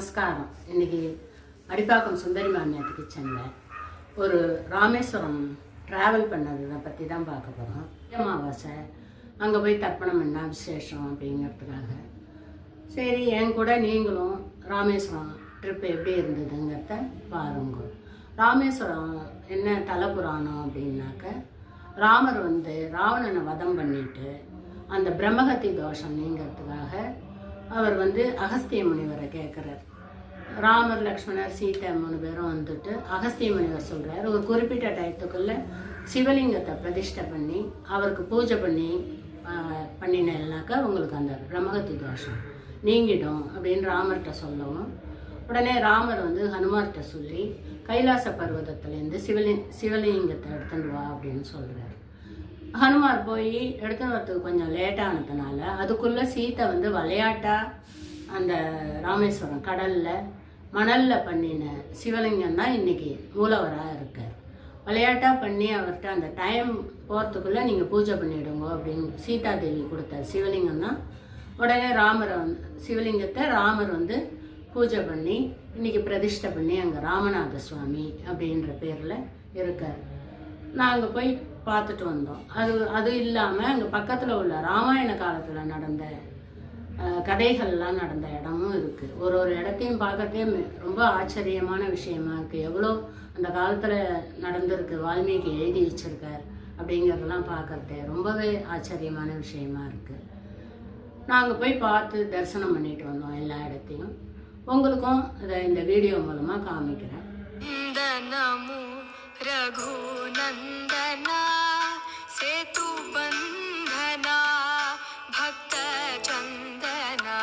நமஸ்காரம். இன்னைக்கு அடிப்பாக்கம் சுந்தரி மாமியார் கிச்சனில் ஒரு ராமேஸ்வரம் ட்ராவல் பண்ணதை பற்றி தான் பார்க்க போகிறோம் அமாவாசை. அங்கே போய் தர்ப்பணம் பண்ணா விசேஷம் அப்படிங்கிறதுக்காக. சரி என் கூட நீங்களும் ராமேஸ்வரம் ட்ரிப் எப்படி இருந்ததுங்கிறத பாருங்க. ராமேஸ்வரம் என்ன தல புராணம் அப்படின்னாக்க ராமர் வந்து ராவணனை வதம் பண்ணிட்டு அந்த பிரம்மகத்தி தோஷம் நீங்கிறதுக்காக அவர் வந்து அகஸ்திய முனிவரை கேட்குறார். ராமர் லக்ஷ்மணர் சீதை மூணு பேரும் வந்துட்டு அகஸ்திய முனிவர் சொல்கிறார் ஒரு குறிப்பிட்ட டயத்துக்குள்ள சிவலிங்கத்தை பிரதிஷ்டை பண்ணி அவருக்கு பூஜை பண்ணி பண்ணினேன்னாக்கா உங்களுக்கு அந்த பிரம்மகத்தி தோஷம் நீங்கிடும் அப்படின்னு ராமர்கிட்ட சொல்லவும் உடனே ராமர் வந்து ஹனுமார்கிட்ட சொல்லி கைலாச பர்வதத்துலேருந்து சிவலி சிவலிங்கத்தை எடுத்துட்டு வா அப்படின்னு சொல்கிறார் ஹனுமார் போய் எடுத்துன்னு வரத்துக்கு கொஞ்சம் லேட்டானதுனால அதுக்குள்ள சீத்தை வந்து விளையாட்டா அந்த ராமேஸ்வரம் கடல்ல மணல்ல பண்ணின சிவலிங்கம் தான் இன்னைக்கு மூலவராக இருக்கார். விளையாட்டா பண்ணி அவர்கிட்ட அந்த டைம் போகிறதுக்குள்ளே நீங்கள் பூஜை பண்ணிவிடுங்க அப்படின்னு சீதா தேவி கொடுத்த சிவலிங்கம் தான். உடனே ராமரை வந்து சிவலிங்கத்தை ராமர் வந்து பூஜை பண்ணி இன்னைக்கு பிரதிஷ்டை பண்ணி அங்கே ராமநாத சுவாமி அப்படின்ற பேரில் இருக்கார். நாங்கள் போய் பார்த்துட்டு வந்தோம். அது அது இல்லாமல் அங்கே பக்கத்தில் உள்ள ராமாயண காலத்தில் நடந்த கதைகள்லாம் நடந்த இடமும் இருக்குது ஒரு ஒரு இடத்தையும் பார்க்கறதே ரொம்ப ஆச்சரியமான விஷயமா இருக்குது எவ்வளோ அந்த காலத்தில் நடந்திருக்கு வால்மீகி எழுதி வச்சிருக்கார் அப்படிங்கிறதெல்லாம் பார்க்கறதே ரொம்பவே ஆச்சரியமான விஷயமா இருக்குது நாங்கள் போய் பார்த்து தரிசனம் பண்ணிட்டு வந்தோம் எல்லா இடத்தையும். உங்களுக்கும் இதை இந்த வீடியோ மூலமாக காமிக்கிறேன். रघुनन्दना सेतुबन्धना भक्तचन्दना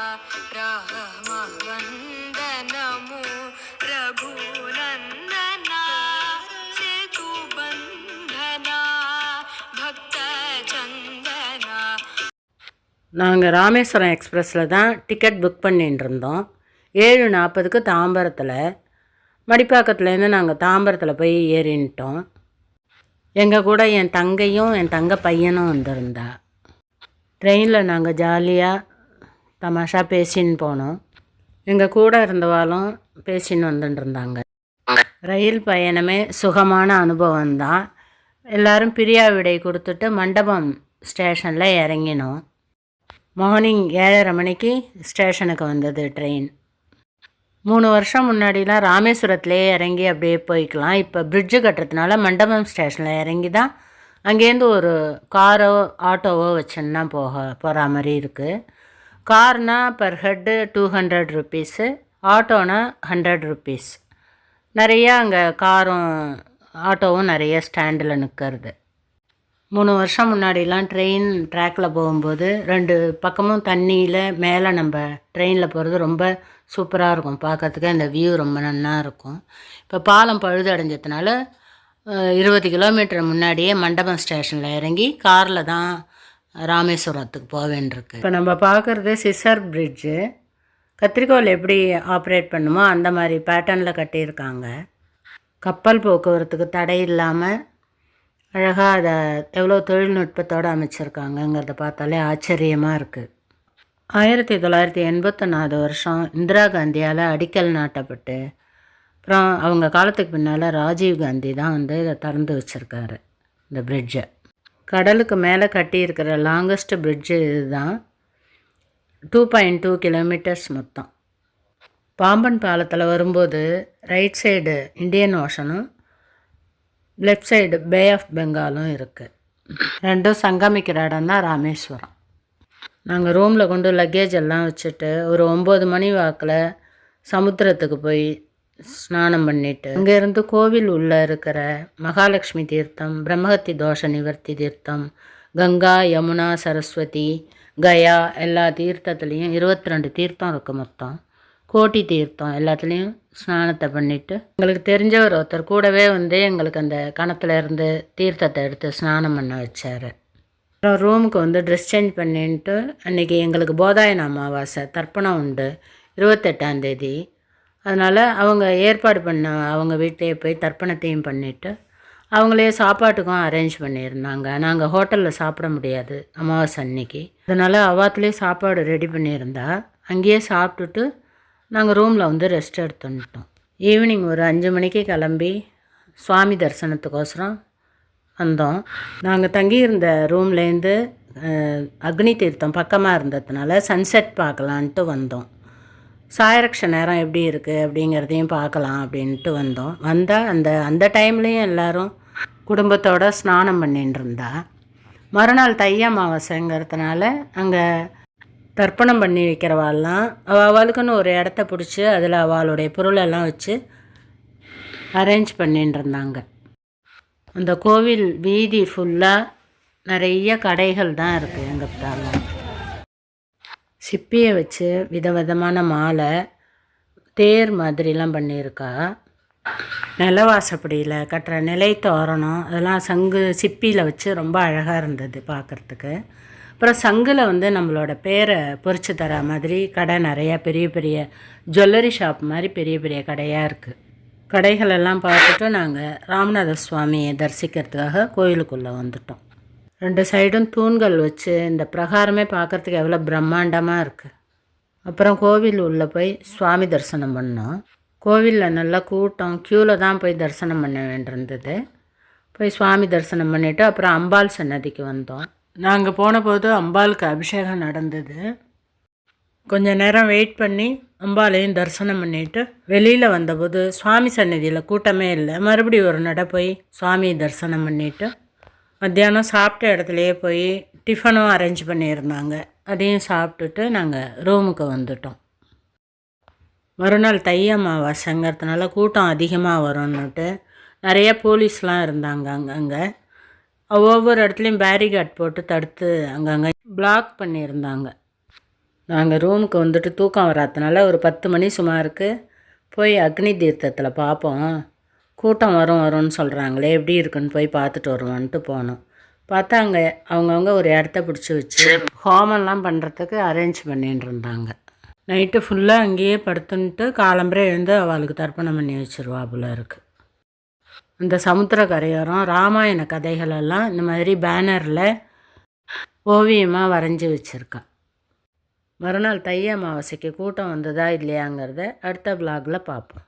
रामवन्दनमो रघुनन्दना सेतुबन्धना भक्तचन्दना நாங்கள் ராமேஸ்வரம் எக்ஸ்பிரஸில் தான் டிக்கெட் புக் பண்ணிட்டு இருந்தோம் ஏழு நாற்பதுக்கு தாம்பரத்தில் மடிப்பாக்கத்துலேருந்து நாங்கள் தாம்பரத்தில் போய் ஏறின்ட்டோம். எங்கள் கூட என் தங்கையும் என் தங்க பையனும் வந்திருந்தா. ட்ரெயினில் நாங்கள் ஜாலியாக தமாஷா பேசின்னு போனோம். எங்கள் கூட இருந்தவாலும் பேசின்னு வந்துட்டு இருந்தாங்க. ரயில் பயணமே சுகமான அனுபவம் தான். எல்லாரும் பிரியா விடை கொடுத்துட்டு மண்டபம் ஸ்டேஷனில் இறங்கினோம். மார்னிங் ஏழரை மணிக்கு ஸ்டேஷனுக்கு வந்தது ட்ரெயின். மூணு வருஷம் முன்னாடிலாம் ராமேஸ்வரத்துலேயே இறங்கி அப்படியே போய்க்கலாம். இப்போ பிரிட்ஜு கட்டுறதுனால மண்டபம் ஸ்டேஷனில் இறங்கி தான் அங்கேருந்து ஒரு காரோ ஆட்டோவோ வச்சுன்னா போக போகிற மாதிரி இருக்குது கார்னால் per head two hundred rupees ஆட்டோனா hundred rupees நிறையா அங்கே காரும் ஆட்டோவும் நிறைய ஸ்டாண்டில் நிற்கிறது மூணு வருஷம் முன்னாடிலாம் ட்ரெயின் ட்ராக்கில் போகும்போது ரெண்டு பக்கமும் தண்ணியில் மேலே நம்ம ட்ரெயினில் போகிறது ரொம்ப சூப்பராக இருக்கும். பார்க்கறதுக்கே அந்த வியூ ரொம்ப நல்லா இருக்கும். இப்போ பாலம் பழுது அடைஞ்சதுனால இருபது கிலோமீட்டர் முன்னாடியே மண்டபம் ஸ்டேஷனில் இறங்கி காரில் தான் ராமேஸ்வரத்துக்கு போக வேண்டியிருக்கு. இப்போ நம்ம பார்க்குறது சிசர் பிரிட்ஜு கத்திரிக்கோல் எப்படி ஆப்ரேட் பண்ணுமோ அந்த மாதிரி பேட்டர்னில் கட்டியிருக்காங்க. கப்பல் போக்குவரத்துக்கு தடை இல்லாமல் அழகாக அதை எவ்வளோ தொழில்நுட்பத்தோடு அமைச்சிருக்காங்கங்கிறத பார்த்தாலே ஆச்சரியமாக இருக்குது ஆயிரத்தி தொள்ளாயிரத்தி எண்பத்தொன்னாவது வருஷம் இந்திரா காந்தியால் அடிக்கல் நாட்டப்பட்டு அப்புறம் அவங்க காலத்துக்கு பின்னால் ராஜீவ் காந்தி தான் வந்து இதை திறந்து வச்சுருக்காரு இந்த பிரிட்ஜை கடலுக்கு மேலே கட்டியிருக்கிற லாங்கஸ்ட் பிரிட்ஜு இதுதான். டூ பாயிண்ட் டூ கிலோமீட்டர்ஸ் மொத்தம். பாம்பன் பாலத்தில் வரும்போது ரைட் சைடு இந்தியன் ஓஷனும் லெஃப்ட் சைடு பே ஆஃப் பெங்காலும் இருக்குது ரெண்டும் சங்கமிக்கிற இடம் தான் ராமேஸ்வரம். நாங்கள் ரூமில் கொண்டு லக்கேஜ் எல்லாம் வச்சுட்டு ஒரு ஒம்பது மணி வாக்கில் சமுத்திரத்துக்கு போய் ஸ்நானம் பண்ணிட்டு அங்கேருந்து கோவில் உள்ளே இருக்கிற மகாலட்சுமி தீர்த்தம் பிரம்மஹத்தி தோஷ நிவர்த்தி தீர்த்தம் கங்கா யமுனா சரஸ்வதி கயா எல்லா தீர்த்தத்துலேயும் இருபத்தி ரெண்டு தீர்த்தம் இருக்குது மொத்தம். கோட்டி தீர்த்தம் எல்லாத்துலேயும் ஸ்நானத்தை பண்ணிவிட்டு எங்களுக்கு தெரிஞ்சவர் ஒருத்தர் கூடவே வந்து எங்களுக்கு அந்த கணத்துலேருந்து தீர்த்தத்தை எடுத்து ஸ்நானம் பண்ண வச்சார். அப்புறம் ரூமுக்கு வந்து ட்ரெஸ் சேஞ்ச் பண்ணிட்டு அன்றைக்கி எங்களுக்கு போதாயன அமாவாசை தர்ப்பணம் உண்டு இருபத்தெட்டாந்தேதி அதனால் அவங்க ஏற்பாடு பண்ண அவங்க வீட்டிலேயே போய் தர்ப்பணத்தையும் பண்ணிவிட்டு அவங்களே சாப்பாட்டுக்கும் அரேஞ்ச் பண்ணியிருந்தாங்க. நாங்கள் ஹோட்டலில் சாப்பிட முடியாது அமாவாசை அன்னைக்கு. அதனால் அவாத்துலேயே சாப்பாடு ரெடி பண்ணியிருந்தா அங்கேயே சாப்பிட்டுட்டு நாங்கள் ரூமில் வந்து ரெஸ்ட் எடுத்துட்டோம் ஈவினிங் ஒரு அஞ்சு மணிக்கு கிளம்பி சுவாமி தரிசனத்துக்கோசரம் வந்தோம். நாங்கள் தங்கியிருந்த ரூம்லேருந்து அக்னி தீர்த்தம் பக்கமாக இருந்ததுனால சன்செட் பார்க்கலான்ட்டு வந்தோம். சாயரக்ஷ நேரம் எப்படி இருக்குது அப்படிங்கிறதையும் பார்க்கலாம் அப்படின்ட்டு வந்தோம். வந்தால் அந்த அந்த டைம்லேயும் எல்லோரும் குடும்பத்தோட ஸ்நானம் பண்ணிட்டு இருந்தா. மறுநாள் தை அமாவாசைங்கிறதுனால அங்கே தர்ப்பணம் பண்ணி வைக்கிறவாள்லாம் அவளுக்குன்னு ஒரு இடத்த பிடிச்சி அதில் அவளுடைய பொருளெல்லாம் வச்சு அரேஞ்ச் பண்ணிட்டு இருந்தாங்க. அந்த கோவில் வீதி ஃபுல்லாக நிறைய கடைகள் தான் இருக்குது எங்கள் பார்த்தாலும். சிப்பியை வச்சு விதவிதமான மாலை தேர் மாதிரிலாம் பண்ணியிருக்கா. நிலவாசப்படியில் கட்டுற நிலை தோரணம் அதெல்லாம் சங்கு சிப்பியில் வச்சு ரொம்ப அழகாக இருந்தது பார்க்குறதுக்கு. அப்புறம் சங்கில் வந்து நம்மளோட பேரை பொறிச்சு தர மாதிரி கடை நிறையா பெரிய பெரிய ஜுவல்லரி ஷாப் மாதிரி பெரிய பெரிய கடையாக இருக்குது கடைகளெல்லாம் பார்த்துட்டு நாங்கள் ராமநாத சுவாமியை தரிசிக்கிறதுக்காக கோயிலுக்குள்ளே வந்துட்டோம். ரெண்டு சைடும் தூண்கள் வச்சு இந்த பிரகாரமே பார்க்குறதுக்கு எவ்வளோ பிரம்மாண்டமாக இருக்குது அப்புறம் கோவில் உள்ளே போய் சுவாமி தரிசனம் பண்ணோம். கோவிலில் நல்லா கூட்டம் க்யூவில் தான் போய் தரிசனம் பண்ண வேண்டியிருந்தது. போய் சுவாமி தரிசனம் பண்ணிவிட்டு அப்புறம் அம்பாள் சன்னதிக்கு வந்தோம். நாங்கள் போன போது அம்பாளுக்கு அபிஷேகம் நடந்தது. கொஞ்ச நேரம் வெயிட் பண்ணி அம்பாளையும் தரிசனம் பண்ணிட்டு வெளியில் வந்தபோது சுவாமி சன்னதியில் கூட்டமே இல்லை. மறுபடியும் ஒரு நட போய் சுவாமியை தரிசனம் பண்ணிட்டு மத்தியானம் சாப்பிட்ட இடத்துலையே போய் டிஃபனும் அரேஞ்ச் பண்ணியிருந்தாங்க. அதையும் சாப்பிட்டுட்டு நாங்கள் ரூமுக்கு வந்துட்டோம். மறுநாள் தை அமாவாசைங்கிறதுனால கூட்டம் அதிகமாக வரும்னுட்டு நிறைய போலீஸ்லாம் இருந்தாங்க அங்கங்கே ஒவ்வொரு இடத்துலையும் பேரிகேட் போட்டு தடுத்து அங்கங்கே பிளாக் பண்ணியிருந்தாங்க. நாங்கள் ரூமுக்கு வந்துட்டு தூக்கம் வராதனால ஒரு பத்து மணி சுமாருக்கு போய் அக்னி தீர்த்தத்தில் பார்ப்போம் கூட்டம் வரும் வரும்னு சொல்கிறாங்களே எப்படி இருக்குன்னு போய் பார்த்துட்டு வருவோன்ட்டு போனோம். பார்த்தா அங்கே அவங்கவுங்க ஒரு இடத்த பிடிச்சி வச்சு ஹோமம்லாம் பண்ணுறதுக்கு அரேஞ்ச் பண்ணிட்டு இருந்தாங்க. நைட்டு ஃபுல்லாக அங்கேயே படுத்துன்ட்டு காலம்பரை எழுந்து அவளுக்கு தர்ப்பணம் பண்ணி வச்சிருவா போல இருக்குது இந்த சமுத்திர கரையோரம் ராமாயண கதைகளெல்லாம் இந்த மாதிரி பேனரில் ஓவியமாக வரைஞ்சி வச்சுருக்கேன் மறுநாள் தை அமாவாசைக்கு கூட்டம் வந்ததா இல்லையாங்கிறத அடுத்த விலாகில் பார்ப்போம்.